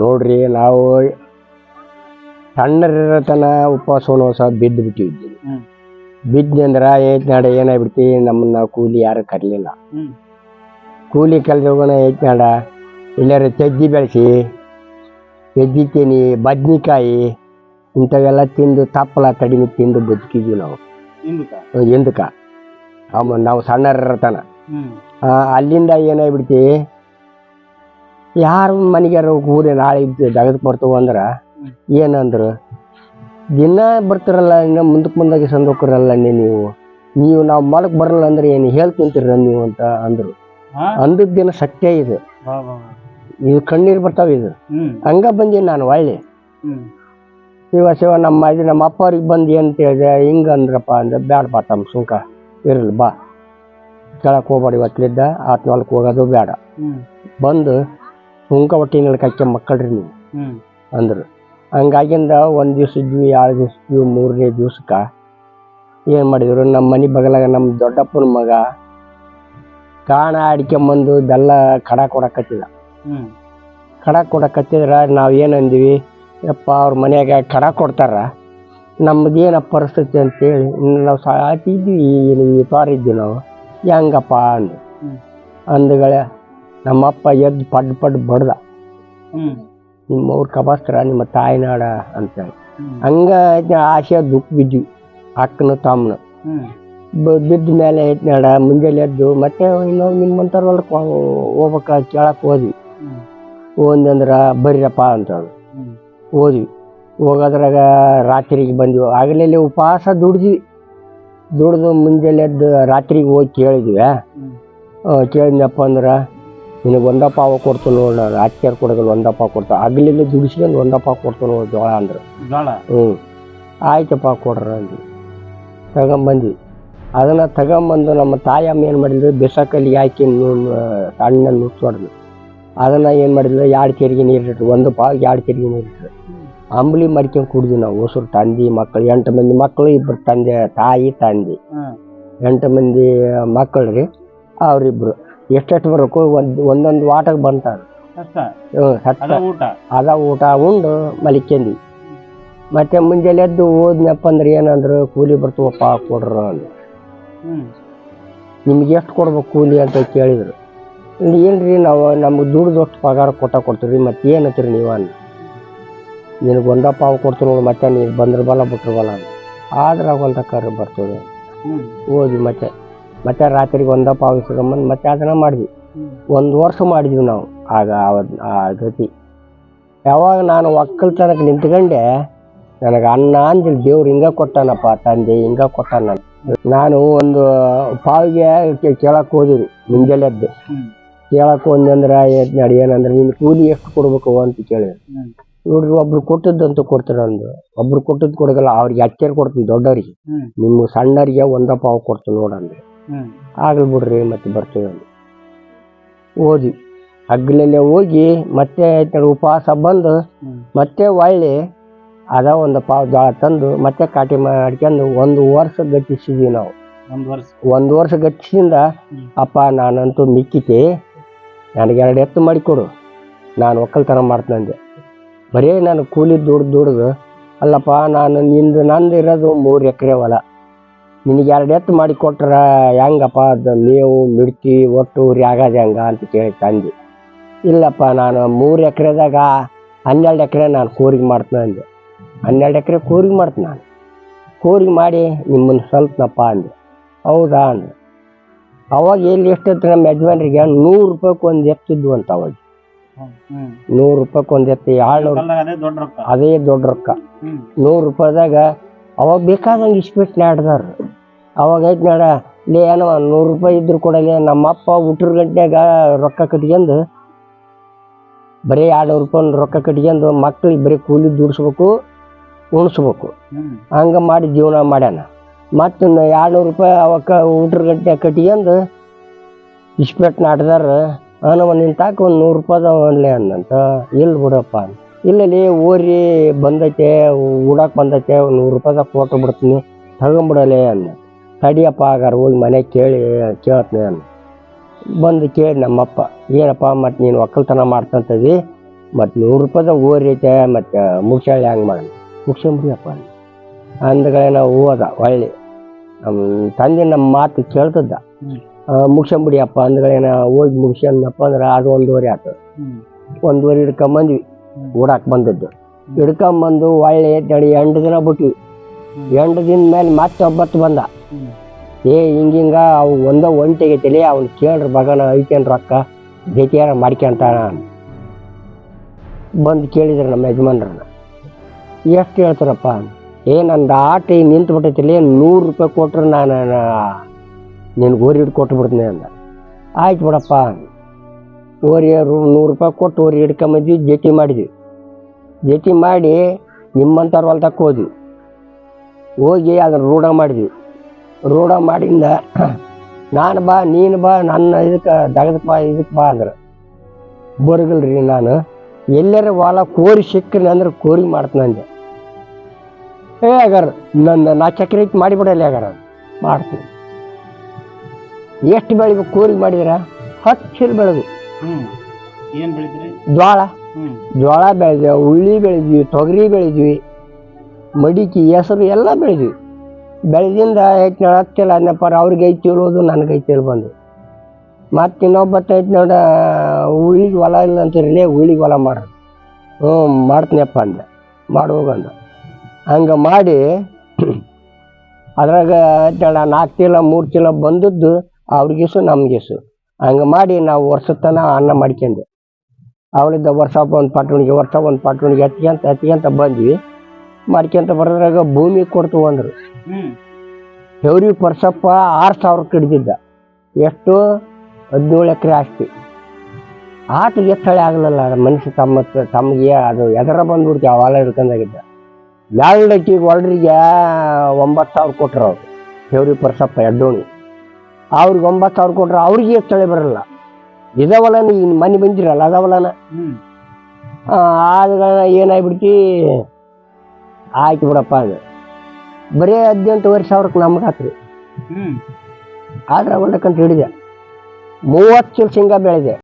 ನೋಡ್ರಿ ನಾವು ಸಣ್ಣರಿರೋ ತನ ಉಪವಾಸ ಸಹ ಬಿದ್ದು ಬಿಟ್ಟಿದ್ವಿ. ಬಿದ್ದೆ ಅಂದ್ರೆ ಏತ್ ನಾಡ ಏನಾಗ್ಬಿಡ್ತಿ ನಮ್ಮನ್ನ ಕೂಲಿ ಯಾರು ಕರಲಿಲ್ಲ. ಕೂಲಿ ಕಲ್ದ ಹೋಗೋಣ ಏತ್ ನಾಡ ಎಲ್ಲಾರು ತೆಜ್ಜಿ ಬೆಳೆಸಿ ತೆಜ್ಜಿ ತಿನ್ನಿ ಬದ್ನಿಕಾಯಿ ಇಂಥವೆಲ್ಲ ತಿಂದು ತಪ್ಪಲ ಕಡಿಮೆ ತಿಂದು ಬದುಕಿದ್ವಿ ನಾವು. ಆಮ ನಾವು ಸಣ್ಣರಿರೋ ತನ. ಅಲ್ಲಿಂದ ಏನಾಗ್ಬಿಡ್ತಿ ಯಾರು ಮನೆಗ್ಯಾರ ಊರಿ ನಾಳೆ ಜಗದ್ ಬರ್ತವ ಅಂದ್ರ. ಏನಂದ್ರು? ದಿನ ಬರ್ತಿರಲ್ಲ ಇನ್ನು ಮುಂದಕ್ಕೆ ಮುಂದಾಗಿ ಸಂದೋಕರಲ್ಲ ನೀವು. ನೀವು ನಾವು ಮಾಡಕ್ ಬರಲ್ಲ ಅಂದ್ರೆ ಏನು ಹೇಳ್ತಿಂತೀರ ನೀವು ಅಂತ ಅಂದ್ರು. ಅಂದದ್ ದಿನ ಸತ್ಯ ಇದು. ಇದು ಕಣ್ಣೀರ್ ಬರ್ತಾವ ಇದು. ಹಂಗ ಬಂದೀನಿ ನಾನು ಒಳ್ಳೆ ಶಿವ ಶಿವ ನಮ್ಮ ಇದು ನಮ್ಮ ಅಪ್ಪ ಅವ್ರಿಗೆ ಬಂದು ಏನು ಹೇಳಿದೆ ಹಿಂಗ ಅಂದ್ರಪ್ಪ ಅಂದ್ರೆ ಬ್ಯಾಡಪ್ಪ ತಮ್ಮ ಸುಂಕ. ಇರಲಿ ಬಾ. ಕೆಳಕ್ ಹೋಗ್ಬೇಡಿ ಇವತ್ತಲಿದ್ದ ಆತ್ನ ಹೋಗೋದು ಬೇಡ ಬಂದು ಸುಂಕ ಹೊಟ್ಟೆ ನಡ್ಕಾಕೆ ಮಕ್ಕಳ್ರಿ ನೀವು ಅಂದ್ರು. ಹಂಗಾಗಿಂದ ಒಂದು ದಿವ್ಸ ಇದ್ವಿ ಎರಡು ದಿವ್ಸ ಇದ್ವಿ ಮೂರನೇ ದಿವ್ಸಕ್ಕೆ ಏನು ಮಾಡಿದ್ರು? ನಮ್ಮ ಮನೆ ಬಗಲಾಗ ನಮ್ಮ ದೊಡ್ಡಪ್ಪನ ಮಗ ಕಾಣ ಅಡ್ಕೊಂಬಂದು ಬೆಲ್ಲ ಕಡ ಕೊಡಕತ್ತಿದ ಕಡ ಕೊಡಕತ್ತಿದ್ರೆ ನಾವು ಏನು ಅಂದ್ವಿ? ಯಪ್ಪ ಅವ್ರ ಮನೆಯಾಗ ಕಡ ಕೊಡ್ತಾರ. ನಮ್ಮದೇನ ಪರಿಸ್ಥಿತಿ ಅಂತೇಳಿ ಇನ್ನು ನಾವು ಸಾಕಿದ್ವಿ ಏನು ಈ ತಾರಿದ್ವಿ ಇದ್ವಿ ನಾವು. ಹೆಂಗಪ್ಪ ಅಂದು. ಅಂದುಗಳೇ ನಮ್ಮಪ್ಪ ಎದ್ದು ಪಡ್ ಪಡ್ ಬಡ್ದ. ಹ್ಮ್. ನಿಮ್ಮ ಅವ್ರ ಕಬಾಸ್ತ್ರ ನಿಮ್ಮ ತಾಯಿನಾಡ ಅಂತೇಳಿ. ಹಂಗ ಆಸೆ ದುಃಖ ಬಿದ್ವಿ ಅಕ್ಕನ ತಮ್ಮನು. ಬಿದ್ದ ಮೇಲೆ ಐತ್ನಾಡ ಮುಂಜಾನೆ ಎದ್ದು ಮತ್ತೆ ಇನ್ನೊಂದು ನಿಮ್ಮಂಥವ್ರಲ್ಲ ಹೋಗ್ಬೇಕ ಕೇಳಕ್ಕೆ ಹೋದ್ವಿ. ಒಂದಂದ್ರ ಬರ್ರಪ್ಪ ಅಂತ ಹೋದ್ವಿ. ಹೋಗೋದ್ರಾಗ ರಾತ್ರಿಗೆ ಬಂದ್ವಿ. ಆಗಲೇ ಉಪವಾಸ ದುಡ್ದ್ವಿ. ದುಡ್ದು ಮುಂಜಾನೆ ಎದ್ದು ರಾತ್ರಿಗೆ ಹೋಗಿ ಕೇಳಿದ್ವಿ. ಕೇಳಿದ್ನಪ್ಪ ಅಂದ್ರೆ ನಿನಗೆ ಒಂದಪ್ಪ ಅವ ಕೊಡ್ತು ನೋಡ ಅಚ್ಚಾರ ಕೊಡೋದಿಲ್ಲ ಒಂದಪ್ಪ ಕೊಡ್ತಾ. ಹಗಲಿಂದ ದುಡಿಸ್ಕೊಂಡು ಒಂದಪ್ಪ ಕೊಡ್ತು ನೋಡಿ ಜೋಳ ಅಂದ್ರೆ. ಜೋಳ? ಹ್ಞೂ ಆಯ್ತಪ್ಪ ಕೊಡ್ರ ಅಂದ್ವಿ ತಗೊಂಬಂದ್ವಿ. ಅದನ್ನು ತಗೊಂಬಂದು ನಮ್ಮ ತಾಯಮ್ಮ ಏನು ಮಾಡಿದ್ರು? ಬಿಸಕಲ್ಲಿಗೆ ಹಾಕಿ ಸಣ್ಣ ನುಚ್ಚೊಡ್ದು ಅದನ್ನು ಏನು ಮಾಡಿದ್ರು? ಎರಡು ಕೆರಿಗೆ ನೀರಿಟ್ರು ಒಂದು ಪಾವು ಎರಡು ಕೆರಿಗೆ ನೀರಿಟ್ರು ಅಂಬ್ಲಿ ಮಡ್ಕೊಂಡು ಕುಡಿದ್ವಿ ನಾವು ಹೊಸರು ತಂದೆ ಮಕ್ಕಳು ಎಂಟು ಮಂದಿ ಮಕ್ಕಳು ಇಬ್ಬರು ತಂದೆ ತಾಯಿ ತಂದೆ. ಎಂಟು ಮಂದಿ ಮಕ್ಕಳು ರೀ ಅವರಿಬ್ರು. ಎಷ್ಟೆಷ್ಟು ಬರಬೇಕು ಒಂದು ಒಂದೊಂದು ವಾಟಕ್ಕೆ ಬಂತಾರ. ಕಷ್ಟ ಹ್ಞೂ ಊಟ. ಅದ ಊಟ ಉಂಡು ಮಲಿಕೆಂದಿ. ಮತ್ತೆ ಮುಂಜಾನೆ ಎದ್ದು ಓದ್ನಪ್ಪ ಅಂದ್ರೆ ಏನಂದ್ರು ಕೂಲಿ ಬರ್ತವಪ್ಪ ಕೊಡ್ರ ಅಂದ್ರು. ನಿಮ್ಗೆ ಎಷ್ಟು ಕೊಡ್ಬೇಕು ಕೂಲಿ ಅಂತ ಕೇಳಿದ್ರು. ಇಲ್ಲಿ ಏನ್ರಿ ನಾವು ನಮ್ಗೆ ದುಡ್ದಷ್ಟು ಪಗಾರ ಕೊಟ್ಟ ಕೊಡ್ತೀರಿ ಮತ್ತೆ ಏನತ್ತೀರಿ ನೀವು ನಿನಗೆ ಒಂದ ಪಾವು ಕೊಡ್ತೀರಿ ನೋಡಿ ಮತ್ತೆ ನೀನು ಬಂದ್ರ ಬಲ ಬಿಟ್ರ ಬಲ ಅಂದ್ರೆ ಆದ್ರೆ ಒಂದ ಕರು ಬರ್ತದೆ. ಓದಿ ಮತ್ತೆ. ಮತ್ತೆ ರಾತ್ರಿಗೆ ಒಂದ ಪಾವು ಇಸ್ಕೊಂಬಂದು ಮತ್ತೆ ಅದನ್ನ ಮಾಡಿದ್ವಿ. ಒಂದು ವರ್ಷ ಮಾಡಿದ್ವಿ ನಾವು ಆಗ ಆ ಗತಿ ಯಾವಾಗ ನಾನು ಒಕ್ಕಲ್ತನಕ್ಕೆ ನಿಂತ್ಕೊಂಡೆ ನನಗೆ ಅನ್ನ ಅಂದಿಲ್ಲ ದೇವ್ರು ಹಿಂಗ ಕೊಟ್ಟಾನಪ್ಪ ತಂದೆ ಹಿಂಗ ಕೊಟ್ಟಾನ. ನಾನು ಒಂದು ಪಾವಿಗೆ ಕೇಳಕ್ಕೆ ಕೇಳಕ್ ಹೋದ್ರಿ ಮುಂಜಾನೆ ಎದ್ದು. ಹ್ಮ್. ಕೇಳಕ್ ಹೋದ್ನಂದ್ರ ಏನ್ ನಡಿ ಏನಂದ್ರೆ ನಿನ್ ಕೂಲಿ ಎಷ್ಟು ಕೊಡ್ಬೇಕು ಅಂತ ಕೇಳಿದ್ರು. ನೋಡ್ರಿ ಒಬ್ರು ಕೊಟ್ಟದ್ದಂತೂ ಕೊಡ್ತಾರೆ ಅಂದ್ರು. ಒಬ್ರು ಕೊಟ್ಟದ್ದು ಕೊಡಗಲ್ಲ ಅವ್ರಿಗೆ ಅಚ್ಚರಿ ಕೊಡ್ತೀನಿ ದೊಡ್ಡವ್ರಿಗೆ. ನಿಮ್ಮ ಸಣ್ಣರಿಗೆ ಒಂದ ಪಾವು ಕೊಡ್ತೀನಿ ನೋಡಂದ್ರೆ ಆಗ್ಲಿ ಬಿಡ್ರಿ ಮತ್ತೆ ಬರ್ತೀವಿ ಅಲ್ಲಿ. ಹೋದ್ವಿ ಹಗ್ಲಲ್ಲೇ ಹೋಗಿ ಮತ್ತೆ ಉಪವಾಸ ಬಂದು ಮತ್ತೆ ಹೊಳ್ಳಿ ಅದ ಒಂದು ಪಾವ್ ಜೋಳ ತಂದು ಮತ್ತೆ ಕಾಟಿ ಮಾಡ್ಕೊಂಡು ಒಂದು ವರ್ಷ ಗಟ್ಟಿಸಿದ್ವಿ ನಾವು. ಒಂದು ವರ್ಷ. ಒಂದು ವರ್ಷ ಗಟ್ಟಿಸಿಂದ. ಅಪ್ಪ ನಾನಂತೂ ಮಿಕ್ಕಿತಿ ನನಗೆ ಎರಡು ಎತ್ತು ಮಾಡಿಕೊಡು. ನಾನು ಒಕ್ಕಲ್ತನ ಮಾಡ್ತಂದೆ ಬರೀ ನಾನು ಕೂಲಿ ದುಡ್ದು ದುಡ್ದು ಅಲ್ಲಪ್ಪ ನಾನು ನಿಂದು ನಂದು ಇರೋದು ಮೂರು ಎಕರೆ ಹೊಲ. ನಿನಗೆ ಎರಡು ಎತ್ತು ಮಾಡಿ ಕೊಟ್ರ ಹೆಂಗಪ್ಪ ಅದು ಮೇವು ಮಿಡ್ತಿ ಒಟ್ಟು ಉರಿ ಆಗೋದು ಹೆಂಗ ಅಂತ ಕೇಳಿ ತಂದೆ. ಇಲ್ಲಪ್ಪ ನಾನು ಮೂರು ಎಕರೆದಾಗ ಹನ್ನೆರಡು ಎಕರೆ ನಾನು ಕೂರಿಗೆ ಮಾಡ್ತೀನಿ ಅಂದೆ. ಹನ್ನೆರಡು ಎಕರೆ ಕೂರಿಗೆ ಮಾಡ್ತೀನಿ ನಾನು. ಕೂರಿಗೆ ಮಾಡಿ ನಿಮ್ಮನ್ನು ಸ್ವಲ್ಪನಪ್ಪ ಅಂದೆ. ಹೌದಾ ಅಂದೆ. ಅವಾಗ ಎಲ್ಲಿ ಎಷ್ಟಿತ್ತು ನಮ್ಮ ಯಜಮಾನ್ರಿಗೆ? ನೂರು ರೂಪಾಯಿಗೆ ಒಂದು ಎತ್ತಿದ್ವು ಅಂತ ಅವಾಗ. ನೂರು ರೂಪಾಯಿಗೆ ಒಂದು ಎತ್ತು ಏಳ್ನೂರು ಅದೇ ದೊಡ್ಡ ರೊಕ್ಕ. ನೂರು ರೂಪಾಯಿದಾಗ ಅವಾಗ ಬೇಕಾದಂಗೆ ಇಸ್ಬಿಟ್ಟು ನಾಡ್ದಾರ ಅವಾಗ ಐತೆ ನಾಡ ಲೇ ಏನೋ ನೂರು ರೂಪಾಯಿ ಇದ್ರು ಕೊಡಲಿ ನಮ್ಮಪ್ಪ ಹುಟ್ರ ಗಂಟೆಗ ರೊಕ್ಕ ಕಟ್ಕೊಂಡು ಬರೀ ಎರಡು ರೂಪಾಯಿ ರೊಕ್ಕ ಕಟ್ಕೊಂಡು ಮಕ್ಳಿಗೆ ಬರೀ ಕೂಲಿ ದುಡಿಸ್ಬೇಕು ಉಣಿಸ್ಬೇಕು. ಹಂಗೆ ಮಾಡಿ ಜೀವನ ಮಾಡ್ಯಾನ. ಮತ್ತು ಎರಡ್ನೂರು ರೂಪಾಯಿ ಅವಕ್ಕ ಊಟ್ರ ಗಂಟೆ ಕಟ್ಕೊಂಡು ಇಸ್ಪೆಟ್ ನಾಟ್ದಾರ ಅವನು ಒಂದು ನಿಂತಾಕ ಒಂದು ನೂರು ರೂಪಾಯಿ ಒನ್ಲೆ ಅಂದಂತ ಇಲ್ಲ ಬಿಡಪ್ಪ ಅಂದ. ಇಲ್ಲಲ್ಲಿ ಓರಿ ಬಂದೈತೆ ಉಡಾಕ್ ಬಂದೈತೆ ಒಂದು ನೂರು ರೂಪಾಯಿದಾಗ ಫೋಟೋ ಬಿಡ್ತೀನಿ. ತಗೊಂಬಿಡಲೆ ಅಂದ. ತಡಿಯಪ್ಪ ಆಗಾರ ಹೋಗಿ ಮನೆ ಕೇಳಿ ಕೇಳ್ತೀನಿ ಅಂದ. ಬಂದು ಕೇಳಿ ನಮ್ಮಪ್ಪ ಏನಪ್ಪ ಮತ್ತು ನೀನು ಒಕ್ಕಲ್ತನ ಮಾಡ್ತಂತದಿ? ಮತ್ತು ನೂರು ರೂಪಾಯಿದಾಗ ಓರಿ ಐತೆ ಮತ್ತು ಮುಗ್ಸಾಳಿ ಹ್ಯಾಂಗೆ ಮಾಡೋಣ ಮುಗ್ಸಂಬಿಡಿಯಪ್ಪ ಅಂದ್ಗಳೇ ನಾವು ಹೋದ ಹೊಳ್ಳಿ. ನಮ್ಮ ತಂದೆ ನಮ್ಮ ಮಾತು ಕೇಳ್ತದ್ದ. ಮುಗ್ಸಂಬಿಡಿಯಪ್ಪ ಅಂದ್ಗಳೇನ ಹೋಗಿ ಮುಗಿಸ್ಕೊಂಡಪ್ಪ ಅಂದ್ರೆ ಅದು ಒಂದೂವರೆ ಆಯ್ತು ಒಂದೂವರೆ ಹಿಡ್ಕೊಂಬಂದ್ವಿ. ಓಡಾಕ್ ಬಂದದ್ದು. ಹಿಡ್ಕೊಂಬಂದು ಒಳ್ಳೆ ದಡಿ ಎಂಟು ದಿನ ಬಿಟ್ವಿ. ಎಂಟು ದಿನ ಮೇಲೆ ಮತ್ತೆ ಒಬ್ಬತ್ತು ಬಂದ. ಏ ಹಿಂಗಿಂಗ ಅವು ಒಂದ ಒಂಟೆಗೈತಿಲಿ ಅವ್ನು ಕೇಳ್ರಿ ಬಗನ ಐತೇನ್ ರೊಕ್ಕ? ಜೊತೆಯಾರ ಮಾಡ್ಕೊಂತಾನ ಬಂದು ಕೇಳಿದ್ರು ನಮ್ಮ ಯಜಮಾನ್ರನ್ನ. ಎಷ್ಟು ಹೇಳ್ತಾರಪ್ಪ? ಏ, ನಂದು ಆಟ ನಿಂತು ಬಿಟ್ಟೈತಿಲಿ ನೂರು ರೂಪಾಯಿ ಕೊಟ್ರೆ ನಾನು ನಿನ್ಗೆ ಗೋರಿ ಹಿಡ್ದು ಕೊಟ್ಟು ಬಿಡ್ತೀನಿ ಅಂದ. ಆಯ್ತು ಬಿಡಪ್ಪ. ಓರಿ ನೂರು ರೂಪಾಯಿ ಕೊಟ್ಟು ಓರಿ ಹಿಡ್ಕೊಂಬಂದ್ವಿ, ಜಟಿ ಮಾಡಿದ್ವಿ. ಜೇಟಿ ಮಾಡಿ ನಿಮ್ಮಂಥವ್ರ ಹೊಲ್ದಕ್ಕೆ ಹೋದ್ವಿ ಹೋಗಿ ಅದನ್ನು ರೂಢ ಮಾಡಿದ್ವಿ. ರೂಢ ಮಾಡಿಂದ ನಾನು ಬಾ, ನೀನು ಬಾ, ನನ್ನ ಇದಕ್ಕೆ ದಗದಕ್ಕೆ ಬಾ ಇದಕ್ಕೆ ಬಾ ಅಂದ್ರೆ. ಬರಗಲ್ರಿ ನಾನು. ಎಲ್ಲರ ಹೊಲ ಕೋರಿ ಸಿಕ್ಕರಿ ಅಂದ್ರೆ ಕೋರಿ ಮಾಡ್ತೀನಿ ಅಂದೆ ಏ ಆಗಾರ ನನ್ನ ನಾ ಚಕ್ರಿ ಮಾಡಿಬಿಡಲ್ಲ ಆಗಾರ ಮಾಡ್ತೀನಿ. ಎಷ್ಟು ಬೆಳಿಬೇಕು ಕೋರಿ ಮಾಡಿದ್ರ? ಹತ್ತು ಚೀಲ ಬೆಳೆದು ಹ್ಮ್. ಏನ್ ಬೆಳಿದ್ರಿ ಜ್ವಾಳ. ಹ್ಮ್. ಜೋಳ ಬೆಳೆದ್ವಿ ಉಳ್ಳಿ ಬೆಳೆದ್ವಿ ತೊಗರಿ ಬೆಳೆದ್ವಿ ಮಡಿಕೆ ಹೆಸರು ಎಲ್ಲ ಬೆಳೆದ್ವಿ. ಬೆಳೆದಿಂದ ಐತೆ ಹತ್ತಿಲ್ಲ ಅದನ್ನಪ್ಪ ಅವ್ರಿಗೆ ಐತಿ ಇರೋದು ನನಗೆ ಐತಿ ಬಂದು. ಮತ್ತೆ ಇನ್ನೊಬ್ಬತ್ತ ಐತಿ ನೋಡ ಉಳ್ಳಿಗೆ ಹೊಲ ಇಲ್ಲ ಅಂತಿರಲಿ ಉಳ್ಳಿಗೆ ಹೊಲ ಮಾಡ್ರಿ ಹ್ಞೂ ಮಾಡ್ತೀನಪ್ಪ ಅಂದೆ ಮಾಡಿ ಹೋಗಂದ ಹಂಗೆ ಮಾಡಿ ಅದ್ರಾಗ ನಾಲ್ಕು ಚೀಲ ಮೂರು ಚೀಲ ಬಂದದ್ದು ಅವ್ರಿಗೀಸು ನಮಗೀಸು. ಹಂಗೆ ಮಾಡಿ ನಾವು ವರ್ಷದ ತನಕ ಅನ್ನ ಮಾಡ್ಕೊಂಡೆ ಅವಳಿದ್ದ ವರ್ಷ ಒಂದು ಪಟ್ಟಣಿಗೆ ವರ್ಷ ಒಂದು ಪಟ್ಟಣಿಗೆ ಹತ್ಕೊಂತ ಹತ್ಕೊಂತ ಬಂದ್ವಿ. ಮಾಡ್ಕೊಂತ ಬರೋದ್ರಾಗ ಭೂಮಿ ಕೊಡ್ತು ಅಂದರು. ಹ್ಮ್. ಹೆವ್ರಿ ಪರ್ಸಪ್ಪ ಆರು ಸಾವಿರ ಹಿಡ್ದಿದ್ದ. ಎಷ್ಟು? ಹದಿನೇಳು ಎಕರೆ ಆಸ್ತಿ. ಆಟ ಎತ್ತಳೆ ಆಗಲಿಲ್ಲ ಮನುಷ್ಯ ತಮ್ಮ ತಮಗೆ ಅದು ಎದರ ಬಂದ್ಬಿಡ್ತಿ ಆ ಹೊಲ ಹಿಡ್ಕೊಂಡಾಗಿದ್ದ. ಅಕ್ಕಿ ಒಳ್ರಿಗೆ ಒಂಬತ್ತು ಸಾವಿರ ಕೊಟ್ಟರು ಅವ್ರು. ಹೆವ್ರಿ ಪರ್ಸಪ್ಪ ಎಡ್ಡೋಣಿ ಅವ್ರಿಗೆ ಒಂಬತ್ತು ಸಾವಿರ ಕೊಟ್ರೆ ಅವ್ರಿಗೆ ತಳೆ ಬರಲ್ಲ. ಇದಾವಲನ ಈಗ ಮನೆ ಬಂದಿರಲ್ಲ ಅದಾವಲನ ಹ್ಮ್. ಆಗ ಏನಾಗ್ಬಿಡ್ತಿ? ಆಯ್ತು ಬಿಡಪ್ಪ ಅದು. ಬರೀ ಹದಿನೆಂಟುವರೆ ಸಾವಿರಕ್ಕೆ ನಮ್ಗೆ ಹ್ಮ್. ಆದ್ರೆ ಒಂದಕ್ಕಂತ ಹಿಡಿದೆ ಮೂವತ್ತು ಚೀಲ ಶೇಂಗಾ ಬೆಳೆದೆ.